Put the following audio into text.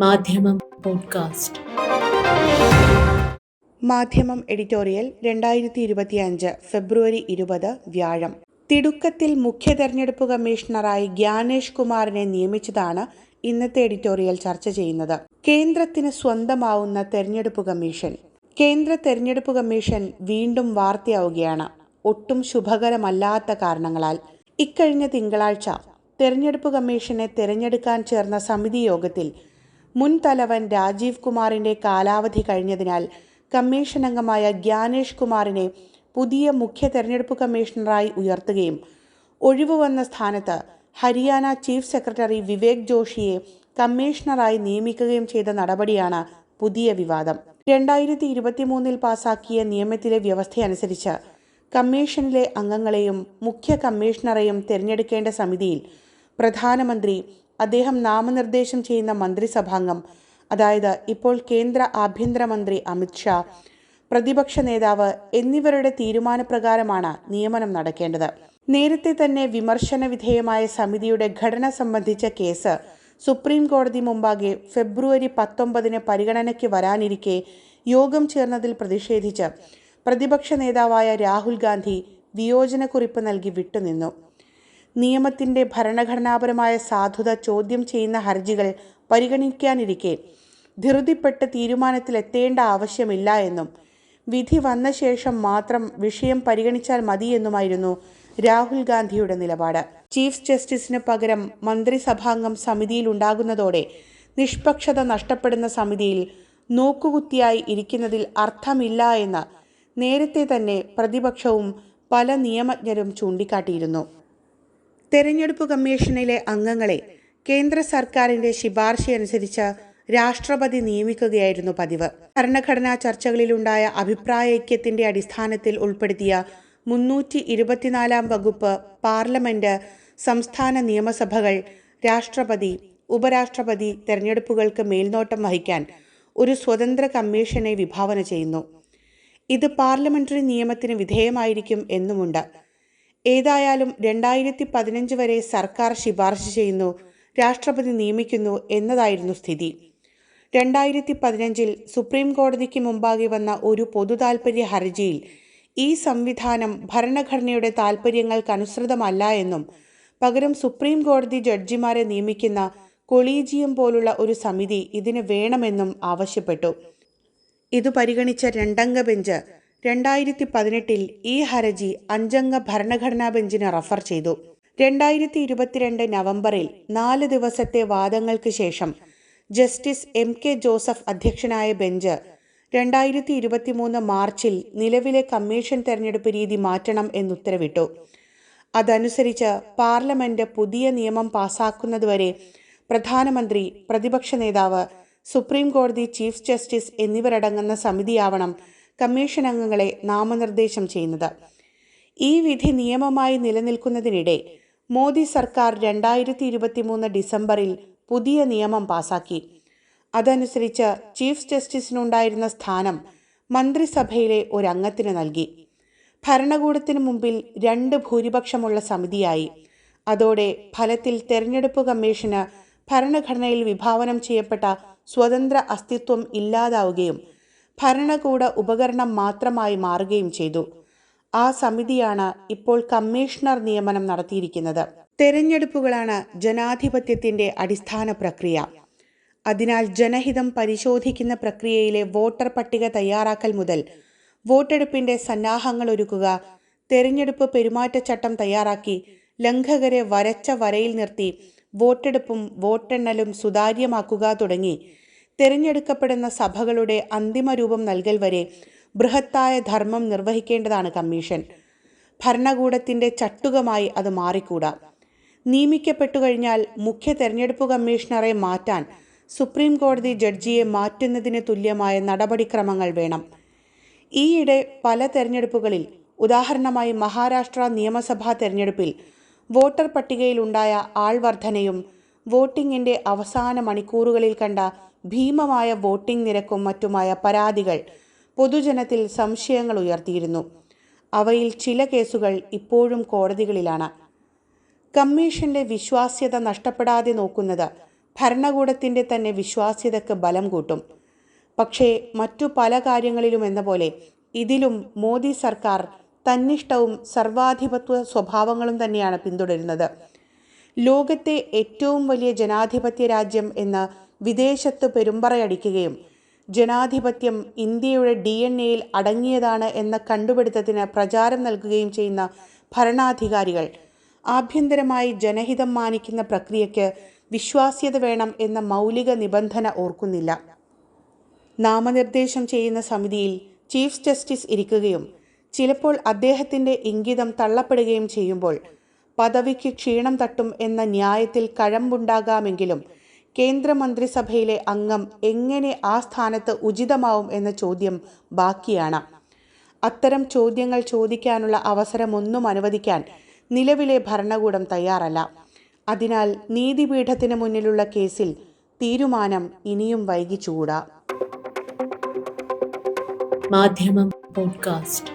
മാധ്യമം പോഡ്കാസ്റ്റ്. മാധ്യമം എഡിറ്റോറിയൽ രണ്ടായിരത്തി ഇരുപത്തിയഞ്ച് ഫെബ്രുവരി ഇരുപത് വ്യാഴം. തിടുക്കത്തിൽ മുഖ്യ തെരഞ്ഞെടുപ്പ് കമ്മീഷണറായി ഗ്യാനേഷ് കുമാറിനെ നിയമിച്ചതാണ് ഇന്നത്തെ എഡിറ്റോറിയൽ ചർച്ച ചെയ്യുന്നത്. കേന്ദ്രത്തിന് സ്വന്തമാവുന്ന തെരഞ്ഞെടുപ്പ് കമ്മീഷൻ. കേന്ദ്ര തെരഞ്ഞെടുപ്പ് കമ്മീഷൻ വീണ്ടും വാർത്തയാവുകയാണ്. ഒട്ടും ശുഭകരമല്ലാത്ത കാരണങ്ങളാൽ. ഇക്കഴിഞ്ഞ തിങ്കളാഴ്ച തെരഞ്ഞെടുപ്പ് കമ്മീഷനെ തെരഞ്ഞെടുക്കാൻ ചേർന്ന സമിതി യോഗത്തിൽ മുൻ തലവൻ രാജീവ് കുമാറിന്റെ കാലാവധി കഴിഞ്ഞതിനാൽ കമ്മീഷൻ അംഗമായ ജ്ഞാനേഷ് കുമാറിനെ പുതിയ മുഖ്യ തെരഞ്ഞെടുപ്പ് കമ്മീഷണറായി ഉയർത്തുകയും ഒഴിവു വന്ന സ്ഥാനത്ത് ഹരിയാന ചീഫ് സെക്രട്ടറി വിവേക് ജോഷിയെ കമ്മീഷണറായി നിയമിക്കുകയും ചെയ്ത നടപടിയാണ് പുതിയ വിവാദം. രണ്ടായിരത്തി ഇരുപത്തിമൂന്നിൽ പാസാക്കിയ നിയമത്തിലെ വ്യവസ്ഥയനുസരിച്ച് കമ്മീഷനിലെ അംഗങ്ങളെയും മുഖ്യ കമ്മീഷണറെയും തിരഞ്ഞെടുക്കേണ്ട സമിതിയിൽ പ്രധാനമന്ത്രി അദ്ദേഹം നാമനിർദ്ദേശം ചെയ്യുന്ന മന്ത്രിസഭാംഗം അതായത് ഇപ്പോൾ കേന്ദ്ര ആഭ്യന്തരമന്ത്രി അമിത്ഷാ പ്രതിപക്ഷ നേതാവ് എന്നിവരുടെ തീരുമാനപ്രകാരമാണ് നിയമനം നടക്കേണ്ടത്. നേരത്തെ തന്നെ വിമർശന വിധേയമായ സമിതിയുടെ ഘടന സംബന്ധിച്ച കേസ് സുപ്രീം കോടതി മുമ്പാകെ ഫെബ്രുവരി പത്തൊമ്പതിന് പരിഗണനയ്ക്ക് വരാനിരിക്കെ യോഗം ചേർന്നതിൽ പ്രതിഷേധിച്ച് പ്രതിപക്ഷ നേതാവായ രാഹുൽ ഗാന്ധി വിയോജനക്കുറിപ്പ് നൽകി വിട്ടുനിന്നു. നിയമത്തിന്റെ ഭരണഘടനാപരമായ സാധുത ചോദ്യം ചെയ്യുന്ന ഹർജികൾ പരിഗണിക്കാനിരിക്കെ. ധൃതിപ്പെട്ട് തീരുമാനത്തിലെത്തേണ്ട ആവശ്യമില്ല എന്നും വിധി വന്ന ശേഷം മാത്രം വിഷയം പരിഗണിച്ചാൽ മതിയെന്നുമായിരുന്നു രാഹുൽ ഗാന്ധിയുടെ നിലപാട്. ചീഫ് ജസ്റ്റിസിന് പകരം മന്ത്രിസഭാംഗം സമിതിയിൽ ഉണ്ടാകുന്നതോടെ നിഷ്പക്ഷത നഷ്ടപ്പെടുന്ന സമിതിയിൽ നോക്കുകുത്തിയായി ഇരിക്കുന്നതിൽ അർത്ഥമില്ല എന്ന് നേരത്തെ തന്നെ പ്രതിപക്ഷവും പല നിയമജ്ഞരും ചൂണ്ടിക്കാട്ടിയിരുന്നു. തെരഞ്ഞെടുപ്പ് കമ്മീഷനിലെ അംഗങ്ങളെ കേന്ദ്ര സർക്കാരിന്റെ ശുപാർശയനുസരിച്ച് രാഷ്ട്രപതി നിയമിക്കുകയായിരുന്നു പതിവ്. ഭരണഘടനാ ചർച്ചകളിലുണ്ടായ അഭിപ്രായ ഐക്യത്തിന്റെ അടിസ്ഥാനത്തിൽ ഉൾപ്പെടുത്തിയ മുന്നൂറ്റി ഇരുപത്തിനാലാം വകുപ്പ് പാർലമെന്റ് സംസ്ഥാന നിയമസഭകൾ രാഷ്ട്രപതി ഉപരാഷ്ട്രപതി തെരഞ്ഞെടുപ്പുകൾക്ക് മേൽനോട്ടം വഹിക്കാൻ ഒരു സ്വതന്ത്ര കമ്മീഷനെ വിഭാവന ചെയ്യുന്നു. ഇത് പാർലമെന്ററി നിയമത്തിന് വിധേയമായിരിക്കും എന്നുമുണ്ട്. ഏതായാലും രണ്ടായിരത്തി പതിനഞ്ച് വരെ സർക്കാർ ശുപാർശ ചെയ്യുന്നു രാഷ്ട്രപതി നിയമിക്കുന്നു എന്നതായിരുന്നു സ്ഥിതി. രണ്ടായിരത്തി പതിനഞ്ചിൽ സുപ്രീം കോടതിക്ക് മുമ്പാകെ വന്ന ഒരു പൊതു താൽപ്പര്യ ഹർജിയിൽ ഈ സംവിധാനം ഭരണഘടനയുടെ താൽപ്പര്യങ്ങൾക്കനുസൃതമല്ല എന്നും പകരം സുപ്രീം കോടതി ജഡ്ജിമാരെ നിയമിക്കുന്ന കൊളീജിയം പോലുള്ള ഒരു സമിതി ഇതിന് വേണമെന്നും ആവശ്യപ്പെട്ടു. ഇത് പരിഗണിച്ച രണ്ടംഗ ബെഞ്ച് രണ്ടായിരത്തി പതിനെട്ടിൽ ഈ ഹർജി അഞ്ചംഗ ഭരണഘടനാ ബെഞ്ചിന് റഫർ ചെയ്തു. രണ്ടായിരത്തി ഇരുപത്തിരണ്ട് നവംബറിൽ നാല് ദിവസത്തെ വാദങ്ങൾക്ക് ശേഷം ജസ്റ്റിസ് എം കെ ജോസഫ് അധ്യക്ഷനായ ബെഞ്ച് രണ്ടായിരത്തി ഇരുപത്തിമൂന്ന് മാർച്ചിൽ നിലവിലെ കമ്മീഷൻ തെരഞ്ഞെടുപ്പ് രീതി മാറ്റണം എന്നുത്തരവിട്ടു. അതനുസരിച്ച് പാർലമെന്റ് പുതിയ നിയമം പാസാക്കുന്നതുവരെ പ്രധാനമന്ത്രി പ്രതിപക്ഷ നേതാവ് സുപ്രീം കോടതി ചീഫ് ജസ്റ്റിസ് എന്നിവരടങ്ങുന്ന സമിതിയാവണം കമ്മീഷൻ അംഗങ്ങളെ നാമനിർദ്ദേശം ചെയ്യുന്നത്. ഈ വിധി നിയമമായി നിലനിൽക്കുന്നതിനിടെ മോദി സർക്കാർ രണ്ടായിരത്തി ഇരുപത്തിമൂന്ന് ഡിസംബറിൽ പുതിയ നിയമം പാസാക്കി. അതനുസരിച്ച് ചീഫ് ജസ്റ്റിസിനുണ്ടായിരുന്ന സ്ഥാനം മന്ത്രിസഭയിലെ ഒരംഗത്തിന് നൽകി. ഭരണകൂടത്തിനു മുമ്പിൽ രണ്ട് ഭൂരിപക്ഷമുള്ള സമിതിയായി. അതോടെ ഫലത്തിൽ തെരഞ്ഞെടുപ്പ് കമ്മീഷന് ഭരണഘടനയിൽ വിഭാവനം ചെയ്യപ്പെട്ട സ്വതന്ത്ര അസ്തിത്വം ഇല്ലാതാവുകയും ഭരണകൂട ഉപകരണം മാത്രമായി മാറുകയും ചെയ്തു. ആ സമിതിയാണ് ഇപ്പോൾ കമ്മീഷണർ നിയമനം നടത്തിയിരിക്കുന്നത്. തെരഞ്ഞെടുപ്പുകളാണ് ജനാധിപത്യത്തിന്റെ അടിസ്ഥാന പ്രക്രിയ. അതിനാൽ ജനഹിതം പരിശോധിക്കുന്ന പ്രക്രിയയിലെ വോട്ടർ പട്ടിക തയ്യാറാക്കൽ മുതൽ വോട്ടെടുപ്പിന്റെ സന്നാഹങ്ങൾ ഒരുക്കുക തെരഞ്ഞെടുപ്പ് പെരുമാറ്റച്ചട്ടം തയ്യാറാക്കി ലംഘകരെ വരച്ച വരയിൽ നിർത്തി വോട്ടെടുപ്പും വോട്ടെണ്ണലും സുതാര്യമാക്കുക തുടങ്ങി തിരഞ്ഞെടുക്കപ്പെടുന്ന സഭകളുടെ അന്തിമ രൂപം നൽകൽ വരെ ബൃഹത്തായ ധർമ്മം നിർവഹിക്കേണ്ടതാണ് കമ്മീഷൻ. ഭരണകൂടത്തിന്റെ ചട്ടുകമായി അത് മാറിക്കൂടാ. നിയമിക്കപ്പെട്ടു കഴിഞ്ഞാൽ മുഖ്യ തെരഞ്ഞെടുപ്പ് കമ്മീഷണറെ മാറ്റാൻ സുപ്രീം കോടതി ജഡ്ജിയെ മാറ്റുന്നതിന് തുല്യമായ നടപടിക്രമങ്ങൾ വേണം. ഈയിടെ പല തെരഞ്ഞെടുപ്പുകളിൽ ഉദാഹരണമായി മഹാരാഷ്ട്ര നിയമസഭാ തെരഞ്ഞെടുപ്പിൽ വോട്ടർ പട്ടികയിലുണ്ടായ ആൾവർധനയും വോട്ടിംഗിന്റെ അവസാന മണിക്കൂറുകളിൽ കണ്ട ഭീമമായ വോട്ടിംഗ് നിരക്കും മറ്റുമായ പരാതികൾ പൊതുജനത്തിൽ സംശയങ്ങൾ ഉയർത്തിയിരുന്നു. അവയിൽ ചില കേസുകൾ ഇപ്പോഴും കോടതികളിലാണ്. കമ്മീഷന്റെ വിശ്വാസ്യത നഷ്ടപ്പെടാതെ നോക്കുന്നത് ഭരണകൂടത്തിന്റെ തന്നെ വിശ്വാസ്യതയ്ക്ക് ബലം കൂട്ടും. പക്ഷേ മറ്റു പല കാര്യങ്ങളിലും എന്ന പോലെ ഇതിലും മോദി സർക്കാർ തന്നിഷ്ടവും സർവാധിപത്വ സ്വഭാവങ്ങളും തന്നെയാണ് പിന്തുടരുന്നത്. ലോകത്തെ ഏറ്റവും വലിയ ജനാധിപത്യ രാജ്യം എന്ന് വിദേശത്ത് പെരുമ്പറയടിക്കുകയും ജനാധിപത്യം ഇന്ത്യയുടെ ഡി എൻ എയിൽ അടങ്ങിയതാണ് എന്ന കണ്ടുപിടുത്തത്തിന് പ്രചാരം നൽകുകയും ചെയ്യുന്ന ഭരണാധികാരികൾ ആഭ്യന്തരമായി ജനഹിതം മാനിക്കുന്ന പ്രക്രിയയ്ക്ക് വിശ്വാസ്യത വേണം എന്ന മൗലിക നിബന്ധന ഓർക്കുന്നില്ല. നാമനിർദ്ദേശം ചെയ്യുന്ന സമിതിയിൽ ചീഫ് ജസ്റ്റിസ് ഇരിക്കുകയും ചിലപ്പോൾ അദ്ദേഹത്തിന്റെ ഇംഗിതം തള്ളപ്പെടുകയും ചെയ്യുമ്പോൾ പദവിക്ക് ക്ഷീണം തട്ടും എന്ന ന്യായത്തിൽ കഴമ്പുണ്ടാകാമെങ്കിലും കേന്ദ്രമന്ത്രിസഭയിലെ അംഗം എങ്ങനെ ആ സ്ഥാനത്ത് ഉചിതമാവും എന്ന ചോദ്യം ബാക്കിയാണ്. അത്തരം ചോദ്യങ്ങൾ ചോദിക്കാനുള്ള അവസരമൊന്നും അനുവദിക്കാൻ നിലവിലെ ഭരണകൂടം തയ്യാറല്ല. അതിനാൽ നീതിപീഠത്തിന് മുന്നിലുള്ള കേസിൽ തീരുമാനം ഇനിയും വൈകിച്ചുകൂടാ. മാധ്യമം പോഡ്കാസ്റ്റ്.